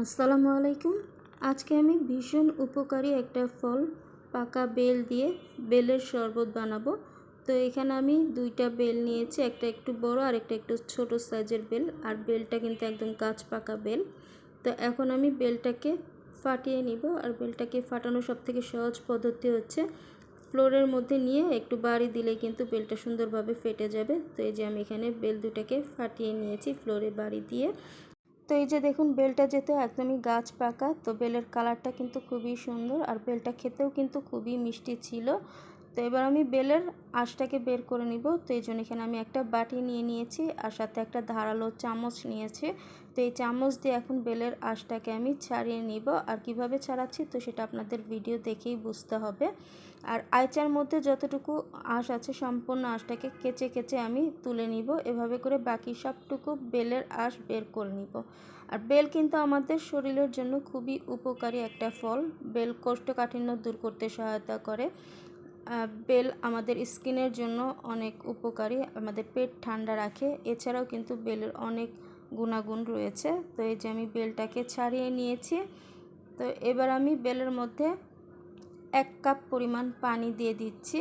আসসালামু আলাইকুম। আজকে আমি ভীষণ উপকারী একটা ফল পাকা বেল দিয়ে বেলের শরবত বানাবো। তো এখানে আমি দুইটা বেল নিয়েছি, একটা একটু বড় আর একটা একটু ছোট সাইজের বেল। আর বেলটা কিন্তু একদম গাছ পাকা বেল। তো এখন আমি বেলটাকে ফাটিয়ে নিব। আর বেলটাকে ফাটানো সব থেকে সহজ পদ্ধতি হচ্ছে ফ্লোরের মধ্যে নিয়ে একটু বাড়ি দিলে কিন্তু বেলটা সুন্দরভাবে ফেটে যাবে। তো এই যে আমি এখানে বেল দুটাকে ফাটিয়ে নিয়েছি ফ্লোরে বাড়ি দিয়ে। তো এই যে দেখুন, বেলটা যেতে একদমই গাছ পাকা, তো বেলের কালারটা কিন্তু খুবই সুন্দর আর বেলটা খেতেও কিন্তু খুবই মিষ্টি ছিল। তো এবার আমি বেলের আঁশটাকে বের করে নিব। তো এই জন্য এখানে আমি একটা বাটি নিয়ে নিয়েছি আর সাথে একটা ধারালো চামচ নিয়েছি। তো এই চামচ দিয়ে এখন বেলের আঁশটাকে আমি ছাড়িয়ে নিব। আর কীভাবে ছাড়াচ্ছি তো সেটা আপনাদের ভিডিও দেখেই বুঝতে হবে। আর আইচার মধ্যে যতটুকু আঁশ আছে সম্পূর্ণ আঁশটাকে কেচে কেচে আমি তুলে নিব। এভাবে করে বাকি সবটুকু বেলের আঁশ বের করে নিব। আর বেল কিন্তু আমাদের শরীরের জন্য খুবই উপকারী একটা ফল। বেল কোষ্ঠকাঠিন্য দূর করতে সহায়তা করে। বেল আমাদের স্কিনের জন্য অনেক উপকারী, আমাদের পেট ঠান্ডা রাখে। এছাড়াও কিন্তু বেলের অনেক গুণাগুণ রয়েছে। তো এই যে আমি বেলটাকে ছাড়িয়ে নিয়েছি, তো এবার আমি বেলের মধ্যে এক কাপ পরিমাণ পানি দিয়ে দিচ্ছি।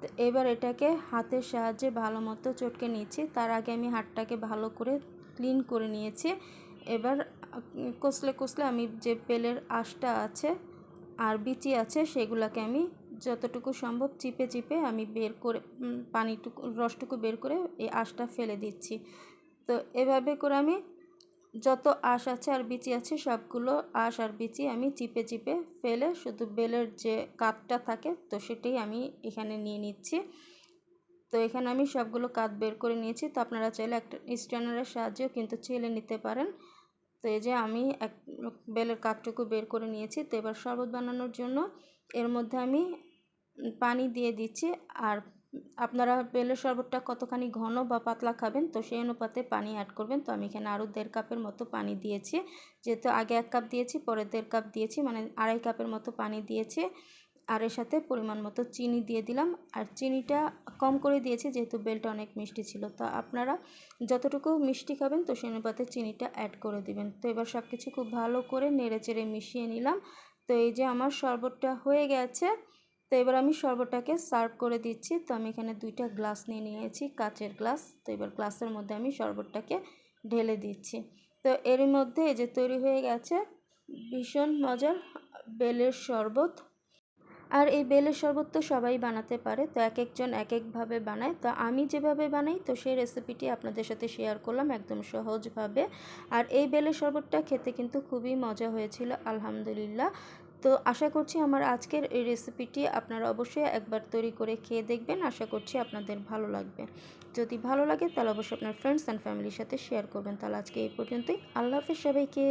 তো এবার এটাকে হাতের সাহায্যে ভালো মতো চটকে নিচ্ছি তার আগে আমি হাতটাকে ভালো করে ক্লিন করে নিয়েছি। এবার কষলে কষলে আমি যে বেলের আঁশটা আছে আর বিচি আছে, সেগুলোকে আমি যতটুকু সম্ভব চিপে চিপে আমি বের করে পানিটুকু, রসটুকু বের করে এই আঁশটা ফেলে দিচ্ছি। তো এভাবে করে আমি যত আঁশ আছে আর বিচি আছে সবগুলো আঁশ আর বিচি আমি চিপে চিপে ফেলে শুধু বেলের যে কাঠটা থাকে তো সেটাই আমি এখানে নিয়ে নিচ্ছি। তো এখানে আমি সবগুলো কাঠ বের করে নিয়েছি। তো আপনারা চাইলে একটা স্ট্যান্ডারের সাহায্যেও কিন্তু ছেলে নিতে পারেন। তো এই যে আমি এক বেলের কাঠটুকু বের করে নিয়েছি। তো এবার শরবত বানানোর জন্য এর মধ্যে আমি পানি দিয়ে দিচ্ছি। আর আপনারা বেলের শরবতটা কতখানি ঘন বা পাতলা খাবেন, তো সেই অনুপাতে পানি অ্যাড করবেন। তো আমি এখানে আরও দেড় কাপের মতো পানি দিয়েছি। যেহেতু আগে এক কাপ দিয়েছি, পরে দেড় কাপ দিয়েছি মানে আড়াই কাপের মতো পানি দিয়েছি। আর এর সাথে পরিমাণ মতো চিনি দিয়ে দিলাম। আর চিনিটা কম করে দিয়েছি, যেহেতু বেলটা অনেক মিষ্টি ছিল। তো আপনারা যতটুকু মিষ্টি খাবেন, তো সেই অনুপাতে চিনিটা অ্যাড করে দিবেন। তো এবার সব কিছু খুব ভালো করে নেড়ে চেড়ে মিশিয়ে নিলাম। তো এই যে আমার শরবতটা হয়ে গেছে তো এবার আমি শরবতটাকে সার্ভ করে দিচ্ছি। তো আমি এখানে দুইটা গ্লাস নিয়ে নিয়েছি, কাচের গ্লাস। তো এবার গ্লাসের মধ্যে আমি শরবতটাকে ঢেলে দিচ্ছি। তো এর মধ্যে এই যে তৈরি হয়ে গেছে ভীষণ মজার বেলের শরবত। আর এই বেলের শরবত তো সবাই বানাতে পারে, তো এক একজন এক একভাবে বানায়। তো আমি যেভাবে বানাই, তো সেই রেসিপিটি আপনাদের সাথে শেয়ার করলাম একদম সহজভাবে। আর এই বেলের শরবতটা খেতে কিন্তু খুবই মজা হয়েছিল, আলহামদুলিল্লাহ। তো আশা করছি আমার আজকের এই রেসিপিটি আপনারা অবশ্যই একবার তৈরি করে খেয়ে দেখবেন। আশা করছি আপনাদের ভালো লাগবে। যদি ভালো লাগে তাহলে অবশ্যই আপনার ফ্রেন্ডস অ্যান্ড ফ্যামিলির সাথে শেয়ার করবেন। তাহলে আজকে এই পর্যন্তই। আল্লাহ হাফিজ সবাইকে।